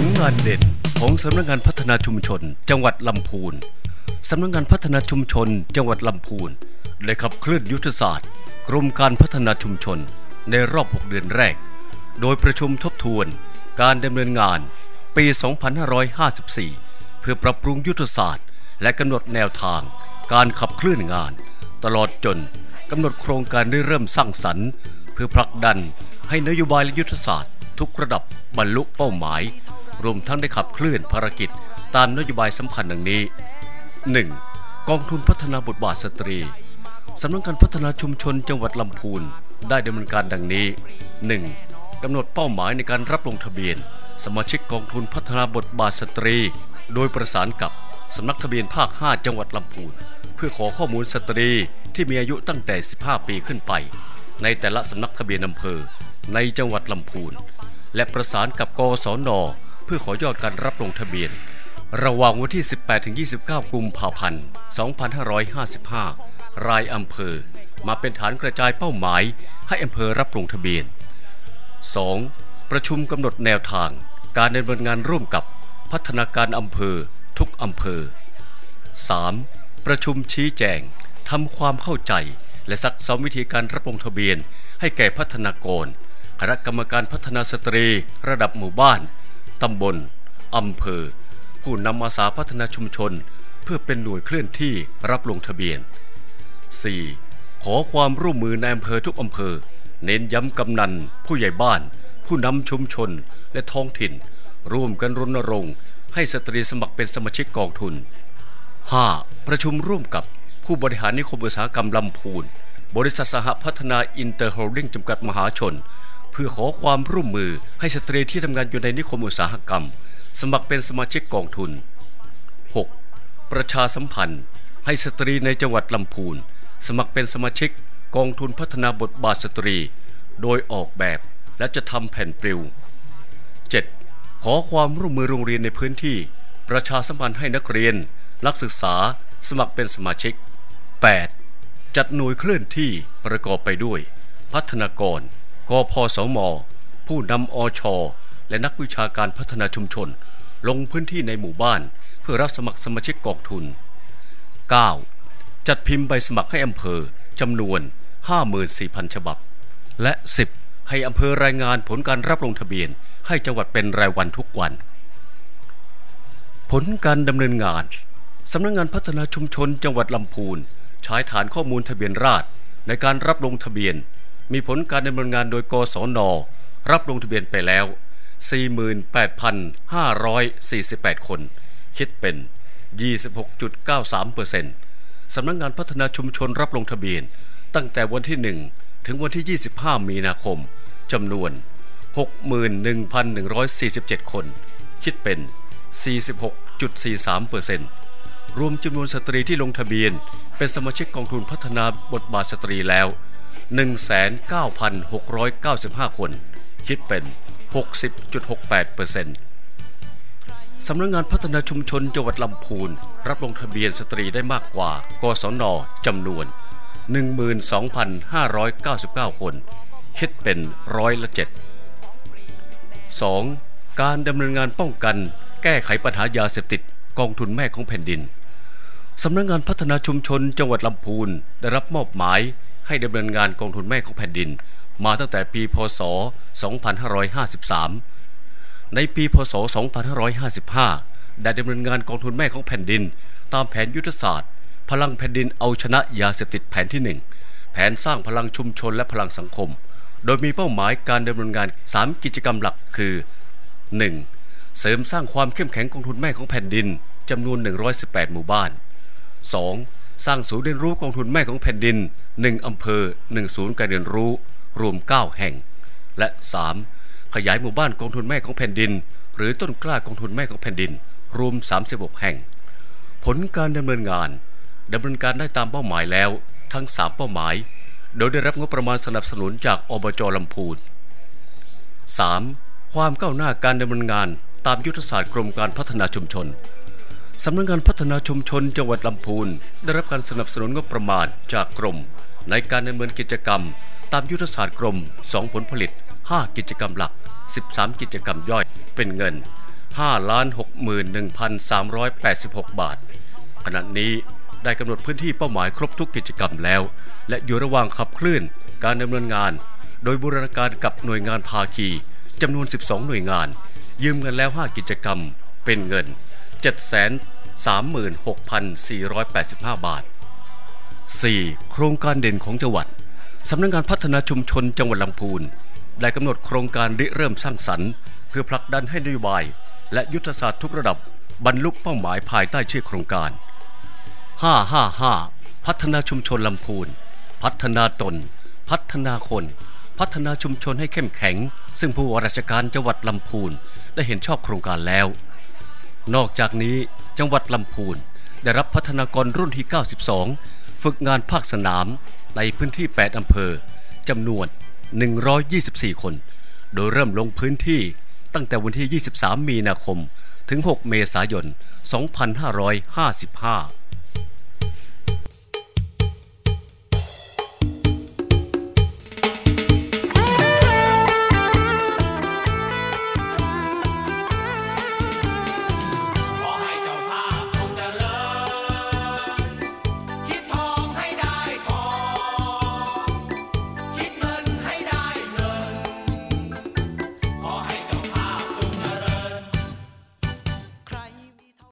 ลงานเด่นของสำนักงานพัฒนาชุมชน จังหวัดลำพูนสำนักงานพัฒนาชุมชน จังหวัดลำพูนได้ขับเคลื่อนยุทธศาสตร์ กรมการพัฒนาชุมชนในรอบ 6 เดือนแรก โดยประชุมทบทวน การดำเนินงาน ปี 2554 เพื่อปรับปรุงยุทธศาสตร์ และกำหนดแนวทาง การขับเคลื่อนงาน ตลอดจนกำหนดโครงการได้เริ่มสร้างสรรค์ เพื่อผลักดันให้นโยบายและยุทธศาสตร์ ทุกระดับบรรลุเป้าหมาย รวมทั้งได้ขับเคลื่อนภารกิจ ตามนโยบายสำคัญดังนี้ 1. กองทุนพัฒนาบทบาทสตรีสำนักงานพัฒนาชุมชนจังหวัดลำพูนได้ดำเนินการดังนี้ 1. กำหนดเป้าหมายในการรับลงทะเบียน สมาชิกกองทุนพัฒนาบทบาทสตรี โดยประสานกับสำนักทะเบียนภาค 5 จังหวัดลำพูน เพื่อขอข้อมูลสตรีที่มีอายุตั้งแต่ 15 ปีขึ้นไป ในแต่ละสำนักทะเบียนอำเภอ ในจังหวัดลำพูน และประสานกับกศน พื่อขอยอดการรับลงทะเบียน ระหว่างวันที่ 18-29 กุมภาพันธ์ 2555 รายอำเภอ มาเป็นฐานกระจายเป้าหมายให้อำเภอรับลงทะเบียน 2. ประชุมกำหนดแนวทาง การดำเนินงานร่วมกับพัฒนาการอำเภอทุกอำเภอ 3. ประชุมชี้แจงทำความเข้าใจ และซักซ้อมวิธีการรับลงทะเบียน ให้แก่พัฒนากรคณะกรรมการพัฒนาสตรี ระดับหมู่บ้าน ตำบลอำเภอ ผู้นำอาสาพัฒนาชุมชน เพื่อเป็นหน่วยเคลื่อนที่รับลงทะเบียน 4. ขอความร่วมมือในอำเภอทุกอำเภอ เน้นย้ำกำนัน ผู้ใหญ่บ้าน ผู้นำชุมชนและท้องถิ่น ร่วมกันรณรงค์ให้สตรีสมัครเป็นสมาชิกกองทุน 5. ประชุมร่วมกับผู้บริหารนิคมอุตสาหกรรมลำพูน บริษัทสหพัฒนาอินเตอร์โฮลดิ้งจำกัดมหาชน เพื่อขอความร่วมมือให้สตรีที่ทำงานอยู่ในนิคมอุตสาหกรรม สมัครเป็นสมาชิกกองทุน 6. ประชาสัมพันธ์ ให้สตรีในจังหวัดลำพูน สมัครเป็นสมาชิกกองทุนพัฒนาบทบาทสตรี โดยออกแบบและจะทำแผ่นปลิว 7. ขอความร่วมมือโรงเรียนในพื้นที่ ประชาสัมพันธ์ให้นักเรียน นักศึกษา สมัครเป็นสมาชิก 8. จัดหน่วยเคลื่อนที่ประกอบไปด้วย พัฒนากร กพสม ผู้นำอชและนักวิชาการพัฒนาชุมชน ลงพื้นที่ในหมู่บ้าน เพื่อรับสมัครสมาชิกกองทุน 9. จัดพิมพ์ใบสมัครให้อำเภอจำนวน 54,000 ฉบับ และ 10. ให้อำเภอรายงานผลการรับลงทะเบียน ให้จังหวัดเป็นรายวันทุกวัน ผลการดำเนินงานสำนักงงานพัฒนาชุมชนจังหวัดลำพูนใช้ฐานข้อมูลทะเบียนราษฎรในการรับลงทะเบียน มีผลการดำเนินงานโดยกศน รับลงทะเบียนไปแล้ว 48,548 คน คิดเป็น 26.93%สำนักงงานพัฒนาชุมชนรับลงทะเบียน ตั้งแต่วันที่ 1 ถึงวันที่ 25 มีนาคมจำนวน 61,147 คน คิดเป็น 46.43%รวมจำนวนสตรีที่ลงทะเบียน เป็นสมาชิกกองทุนพัฒนาบทบาทสตรีแล้ว 19,695 คน คิดเป็น 60.68%สำนักงานพัฒนาชุมชนจังหวัดลำพูน รับลงทะเบียนสตรีได้มากกว่า กศนจำนวน 12,599 คน คิดเป็นร้อยละ7 2. การดำเนินงานป้องกัน แก้ไขปัญหายาเสพติดกองทุนแม่ของแผ่นดิน สำนักงงานพัฒนาชุมชนจังหวัดลำพูนได้รับมอบหมาย ให้ดำเนินงานกองทุนแม่ของแผ่นดิน มาตั้งแต่ปีพศ 2553 ในปีพศ 2555 ได้ดำเนินงานกองทุนแม่ของแผ่นดิน ตามแผนยุทธศาสตร์ พลังแผ่นดินเอาชนะยาเสพติดแผนที่ 1 แผนสร้างพลังชุมชนและพลังสังคม โดยมีเป้าหมายการดำเนินงาน 3 กิจกรรมหลักคือ 1. เสริมสร้างความเข้มแข็งกองทุนแม่ของแผ่นดินจำนวน 118 หมู่บ้าน 2. สร้างศูนย์เรียนรู้กองทุนแม่ของแผ่นดิน 1อำเภอ1ศูนย์การเรียนรู้ รวม 9 แห่ง และ 3. ขยายหมู่บ้านกองทุนแม่ของแผ่นดิน หรือต้นกล้ากองทุนแม่ของแผ่นดิน รวม 36 แห่ง ผลการดำเนินงานดำเนินการได้ตามเป้าหมายแล้วทั้ง 3 เป้าหมาย โดยได้รับงบประมาณสนับสนุนจากอบจลำพูน 3. ความก้าวหน้าการดำเนินงานตามยุทธศาสตร์กรมการพัฒนาชุมชนสำนักงานพัฒนาชุมชนจังหวัดลำพูนได้รับการสนับสนุนงบประมาณจากกรม ในการดำเนินกิจกรรม ตามยุทธศาสตร์กรม 2 ผลผลิต 5 กิจกรรมหลัก 13 กิจกรรมย่อยเป็นเงิน 561,386 บาท ขณะนี้ได้กำหนดพื้นที่เป้าหมายครบทุกกิจกรรมแล้ว และอยู่ระหว่างขับเคลื่อนการดำเนินงาน โดยบูรณาการกับหน่วยงานภาคีจำนวน 12 หน่วยงาน ยืมเงินแล้ว 5 กิจกรรมเป็นเงิน 736,485 บาท 4. โครงการเด่นของจังหวัด สำนักงานพัฒนาชุมชนจังหวัดลำพูน ได้กำหนดโครงการริเริ่มสร้างสรรค์ เพื่อผลักดันให้นโยบาย และยุทธศาสตร์ทุกระดับบรรลุเป้าหมายภายใต้ชื่อโครงการ 555 พัฒนาชุมชนลำพูน พัฒนาตน พัฒนาคน พัฒนาชุมชนให้เข้มแข็ง ซึ่งผู้ว่าราชการจังหวัดลำพูนได้เห็นชอบโครงการแล้ว นอกจากนี้จังหวัดลำพูนได้รับพัฒนากรรุ่นที่ 92 ฝึกงานภาคสนามในพื้นที่ 8 อำเภอจำนวน 124 คน โดยเริ่มลงพื้นที่ตั้งแต่วันที่ 23 มีนาคม ถึง 6 เมษายน 2555